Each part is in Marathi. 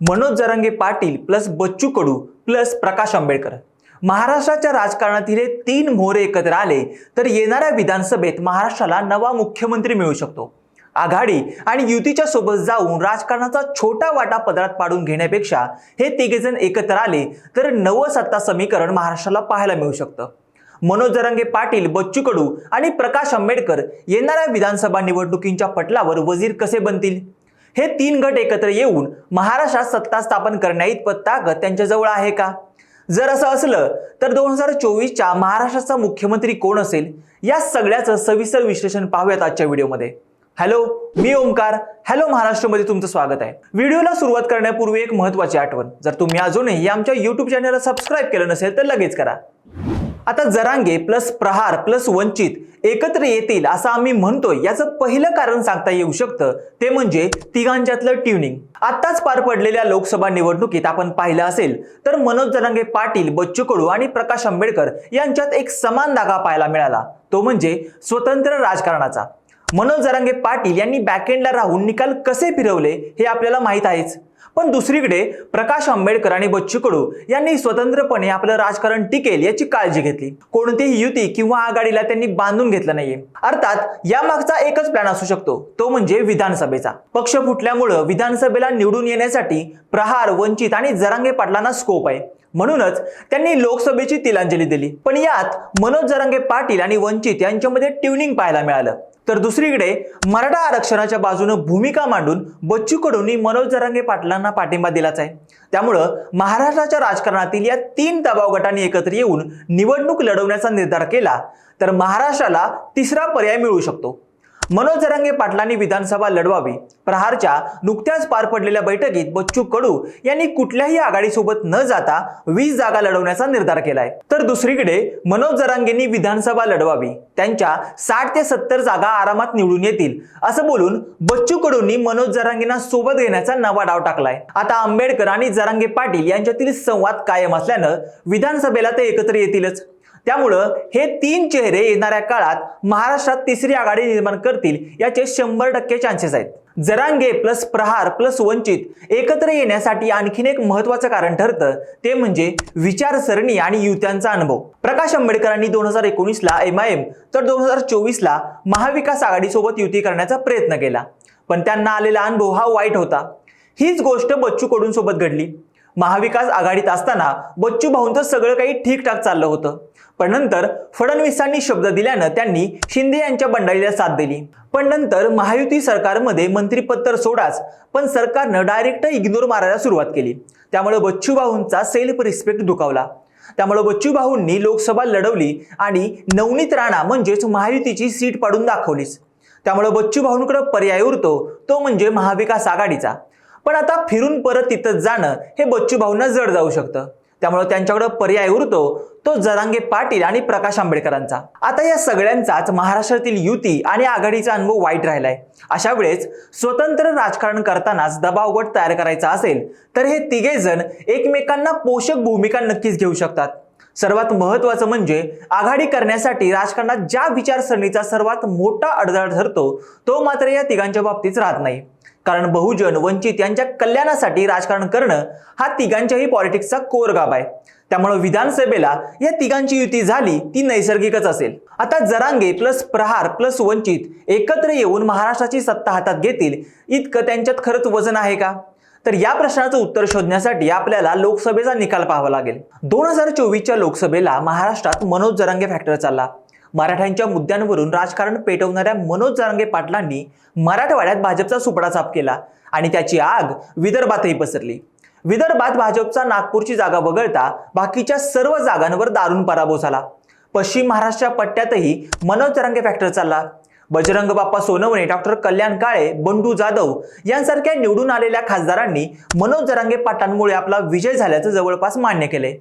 Manoj Jarange Patil plus Bachchu Kadu plus Prakash Ambedkar. महाराष्ट्राच्या राजकारणातील हे तीन मोहरे एकत्र आले तर येणाऱ्या विधानसभेत महाराष्ट्राला नवा मुख्यमंत्री मिळू शकतो. आघाडी आणि युतीच्या सोबत जाऊन राजकारणाचा छोटा वाटा पदरात पाडून घेण्यापेक्षा हे तिघेजण एकत्र आले तर नवं सत्ता समीकरण महाराष्ट्राला पाहायला मिळू शकतं. मनोज जरांगे पाटील बच्चू कडू आणि प्रकाश आंबेडकर येणाऱ्या विधानसभा निवडणुकींच्या पटलावर वजीर कसे बनतील? हे तीन गट एकत्र येऊन महाराष्ट्रात सत्ता स्थापन करण्याइतपत ताकद त्यांच्याजवळ आहे का? जर असं असलं तर दोन हजार चोवीसच्या महाराष्ट्राचा मुख्यमंत्री कोण असेल? या सगळ्याचं सविस्तर विश्लेषण पाहूयात आजच्या व्हिडिओमध्ये. हॅलो मी ओमकार हॅलो महाराष्ट्रमध्ये तुमचं स्वागत आहे. व्हिडिओला सुरुवात करण्यापूर्वी एक महत्त्वाची आठवण. जर तुम्ही अजूनही आमच्या युट्यूब चॅनलला सबस्क्राईब केलं नसेल तर लगेच करा. आता जरांगे प्लस प्रहार प्लस वंचित एकत्र येतील असं आम्ही म्हणतोय याचं पहिलं कारण सांगता येऊ शकतं. ते म्हणजे तिघांच्यातलं ट्युनिंग. आत्ताच पार पडलेल्या लोकसभा निवडणुकीत आपण पाहिलं असेल तर मनोज जरांगे पाटील बच्चू कडू आणि प्रकाश आंबेडकर यांच्यात एक समान धागा पाहायला मिळाला. तो म्हणजे स्वतंत्र राजकारणाचा. मनोज जरांगे पाटील यांनी बॅकेंडला राहून निकाल कसे फिरवले हे आपल्याला माहीत आहेच. पण दुसरीकडे प्रकाश आंबेडकर आणि बच्चू कडू यांनी स्वतंत्रपणे आपलं राजकारण टिकेल याची काळजी घेतली. कोणतीही युती किंवा आघाडीला त्यांनी बांधून घेतलं नाहीये. अर्थात यामागचा एकच प्लॅन असू शकतो तो म्हणजे विधानसभेचा. पक्ष फुटल्यामुळं विधानसभेला निवडून येण्यासाठी प्रहार वंचित आणि जरांगे पाटलांना स्कोप आहे. म्हणूनच त्यांनी लोकसभेची तिलांजली दिली. पण यात मनोज जरांगे पाटील आणि वंचित यांच्यामध्ये ट्युनिंग पाहायला मिळालं. तर दुसरीकडे मराठा आरक्षणाच्या बाजूनं भूमिका मांडून बच्चू कडूंनी मनोज जरांगे पाटलांना पाठिंबा दिलाच आहे. त्यामुळं महाराष्ट्राच्या राजकारणातील या तीन दबाव गटांनी एकत्र येऊन निवडणूक लढवण्याचा निर्धार केला तर महाराष्ट्राला तिसरा पर्याय मिळू शकतो. मनोज जरांगे पाटलांनी विधानसभा लढवावी. प्रहारच्या नुकत्याच पार पडलेल्या बैठकीत बच्चू कडू यांनी कुठल्याही आघाडीसोबत न जाता वीस जागा लढवण्याचा निर्धार केलाय. तर दुसरीकडे मनोज जरांगेंनी विधानसभा लढवावी. त्यांच्या साठ ते सत्तर जागा आरामात निवडून येतील असं बोलून बच्चू कडूंनी मनोज जरांगेंना सोबत घेण्याचा नवा डाव टाकलाय. आता आंबेडकर आणि जरांगे पाटील यांच्यातील संवाद कायम असल्यानं विधानसभेला ते एकत्र येतीलच. त्यामुळं हे तीन चेहरे येणाऱ्या काळात महाराष्ट्रात तिसरी आघाडी निर्माण करतील याचे शंभर टक्के चान्सेस आहेत. जरांगे प्लस प्रहार प्लस वंचित एकत्र येण्यासाठी आणखीन एक महत्वाचं कारण ठरतं ते म्हणजे विचारसरणी आणि युत्यांचा अनुभव. प्रकाश आंबेडकरांनी दोन हजार एकोणीसला एम आय एम तर दोन हजार चोवीसला महाविकास आघाडीसोबत युती करण्याचा प्रयत्न केला. पण त्यांना आलेला अनुभव हा वाईट होता. हीच गोष्ट बच्चू कडूंसोबत घडली. महाविकास आघाडीत असताना बच्चू भाऊंचं सगळं काही ठीकठाक चाललं होतं. पण नंतर फडणवीसांनी शब्द दिल्यानं त्यांनी शिंदे यांच्या बंडाळीला साथ दिली. पण नंतर महायुती सरकारमध्ये मंत्रीपद तर सोडाच पण सरकारनं डायरेक्ट इग्नोर मारायला सुरुवात केली. त्यामुळे बच्चू भाऊंचा सेल्फ रिस्पेक्ट दुखावला. त्यामुळे बच्चू भाऊंनी लोकसभा लढवली आणि नवनीत राणा म्हणजेच महायुतीची सीट पाडून दाखवलीच. त्यामुळे बच्चू भाऊंकडे पर्याय उरतो तो म्हणजे महाविकास आघाडीचा. पण आता फिरून परत तिथं जाणं हे बच्चू भाऊंना जड जाऊ शकतं. त्यामुळे त्यांच्याकडे पर्याय उरतो तो जरांगे पाटील आणि प्रकाश आंबेडकरांचा. आता या सगळ्यांचाच महाराष्ट्रातील युती आणि आघाडीचा अनुभव वाईट राहिलाय. अशा वेळेस स्वतंत्र राजकारण करतानाच दबाव गट तयार करायचा असेल तर हे तिघे जण एकमेकांना पोषक भूमिका नक्कीच घेऊ शकतात. सर्वात महत्वाचं म्हणजे आघाडी करण्यासाठी राजकारणात ज्या विचारसरणीचा सर्वात मोठा अडथळा ठरतो तो मात्र या तिघांच्या बाबतीत राहत नाही. कारण बहुजन वंचित यांच्या कल्याणासाठी राजकारण करणं हा तिघांच्याही पॉलिटिक्सचा कोर गाभ आहे. त्यामुळे विधानसभेला या तिघांची युती झाली ती नैसर्गिकच असेल. आता जरांगे प्लस प्रहार प्लस वंचित एकत्र येऊन महाराष्ट्राची सत्ता हातात घेतील इतकं त्यांच्यात खरंच वजन आहे का? तर या प्रश्नाचं उत्तर शोधण्यासाठी आपल्याला लोकसभेचा निकाल पाहावा लागेल. दोन हजार चोवीसच्या लोकसभेला महाराष्ट्रात मनोज जरांगे फॅक्टर चालला. मराठ्यांच्या मुद्द्यांवरून राजकारण पेटवणाऱ्या मनोज जरांगे पाटलांनी मराठवाड्यात भाजपचा सुपडा साफ केला आणि त्याची आग विदर्भातही पसरली. विदर्भात भाजपचा नागपूरची जागा वगळता बाकीच्या सर्व जागांवर दारुण पराभव झाला. पश्चिम महाराष्ट्र पट्ट्यातही मनोज जरांगे फॅक्टर चालला. बजरंग बाप्पा सोनवणे डॉक्टर कल्याण काळे बंडू जाधव यांसारख्या निवडून आलेल्या खासदारांनी मनोज जरांगे पाटलांमुळे आपला विजय झाल्याचं जवळपास मान्य केले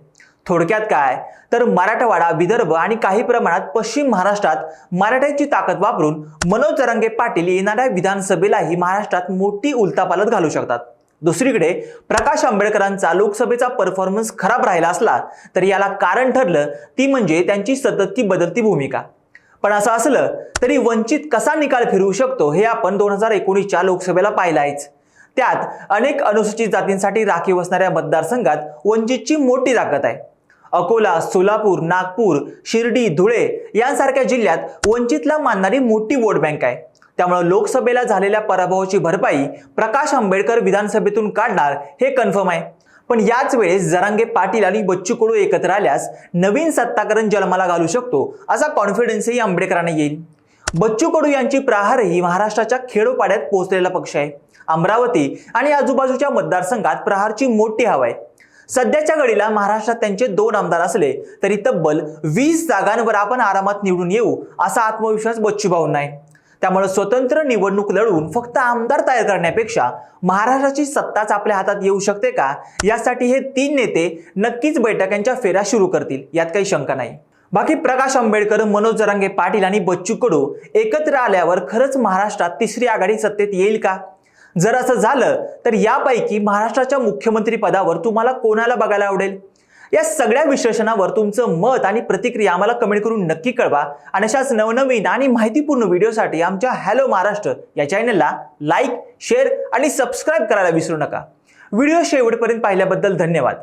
थोडक्यात काय? तर मराठवाडा विदर्भ आणि काही प्रमाणात पश्चिम महाराष्ट्रात मराठ्यांची ताकद वापरून मनोज जरांगे पाटील येणाऱ्या विधानसभेलाही महाराष्ट्रात मोठी उलतापालत घालू शकतात. दुसरीकडे प्रकाश आंबेडकरांचा लोकसभेचा परफॉर्मन्स खराब राहिला असला तर याला कारण ठरलं ती म्हणजे त्यांची सततची बदलती भूमिका. पण असं असलं तरी वंचित कसा निकाल फिरवू शकतो हे आपण दोन हजार एकोणीसच्या लोकसभेला पाहिलं आहेच त्यात अनेक अनुसूचित जातींसाठी राखीव असणाऱ्या मतदारसंघात वंचितची मोठी ताकद आहे. अकोला सोलापूर नागपूर शिर्डी धुळे यांसारख्या जिल्ह्यात वंचितला मानणारी मोठी वोट बँक आहे. त्यामुळे लोकसभेला झालेल्या पराभवाची भरपाई प्रकाश आंबेडकर विधानसभेतून काढणार हे कन्फर्म आहे. पण याच वेळेस जरांगे पाटील आणि बच्चू कडू एकत्र आल्यास नवीन सत्ताकरण जन्माला घालू शकतो असा कॉन्फिडन्सही आंबेडकरांना येईल. बच्चू कडू यांची प्रहारही महाराष्ट्राच्या खेडोपाड्यात पोहोचलेला पक्ष आहे. अमरावती आणि आजूबाजूच्या मतदारसंघात प्रहारची मोठी हवा आहे. सध्याच्या घडीला महाराष्ट्रात त्यांचे दोन आमदार असले तरी तब्बल वीस जागांवर आपण आरामात निवडून येऊ असा आत्मविश्वास बच्चूभाऊंना आहे. त्यामुळे स्वतंत्र निवडणूक लढवून फक्त आमदार तयार करण्यापेक्षा महाराष्ट्राची सत्ताच आपल्या हातात येऊ शकते का? यासाठी हे तीन नेते नक्कीच बैठकांच्या फेऱ्या सुरू करतील यात काही शंका नाही. बाकी प्रकाश आंबेडकर मनोज जरांगे पाटील आणि बच्चू कडू एकत्र आल्यावर खरंच महाराष्ट्रात तिसरी आघाडी सत्तेत येईल का? जर असं झालं तर यापैकी महाराष्ट्राच्या मुख्यमंत्री पदावर तुम्हाला कोणाला बघायला आवडेल? या सगळ्या विश्लेषणावर तुमचं मत आणि प्रतिक्रिया आम्हाला कमेंट करून नक्की कळवा. आणि अशाच नवनवीन आणि माहितीपूर्ण व्हिडिओसाठी आमच्या हॅलो महाराष्ट्र या चॅनलला लाईक शेअर आणि सबस्क्राईब करायला विसरू नका. व्हिडिओ शेवटपर्यंत पाहिल्याबद्दल धन्यवाद.